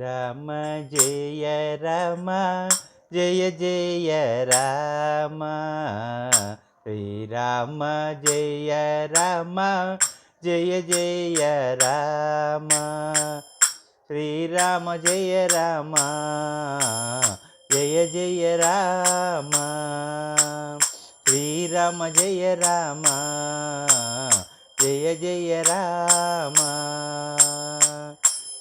రమ జయ రమ జయ జయ రామ. శ్రీరామ జయ రామ జయ జయ రామ. శ్రీరామ జయ రామ జయ జయ రామ. శ్రీరామ జయ రామ జయ జయ రామ.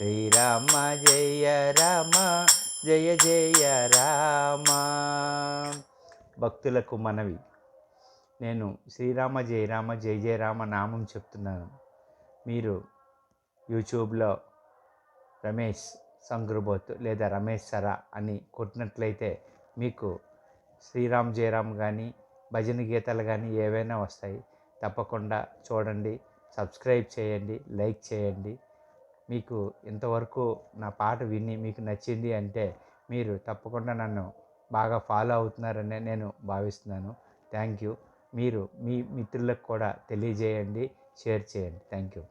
శ్రీరామ జయ రామ జయ జయ రామ. భక్తులకు మనవి. నేను శ్రీరామ జయ రామ జయ జయ రామ నామం చెప్తున్నాను. మీరు యూట్యూబ్లో రమేష్ సంగ్రబోత్ లేదా రమేష్ సరా అని కొట్టినట్లయితే మీకు శ్రీరామ్ జయరామ్ కానీ భజన గీతాలు కానీ ఏవైనా వస్తాయి. తప్పకుండా చూడండి సబ్స్క్రైబ్ చేయండి లైక్ చేయండి. మీకు ఇంతవరకు నా పాట విని మీకు నచ్చింది అంటే మీరు తప్పకుండా నన్ను బాగా ఫాలో అవుతున్నారనే నేను భావిస్తున్నాను. Thank you. మీరు మీ మిత్రులకు కూడా తెలియజేయండి షేర్ చేయండి. Thank you.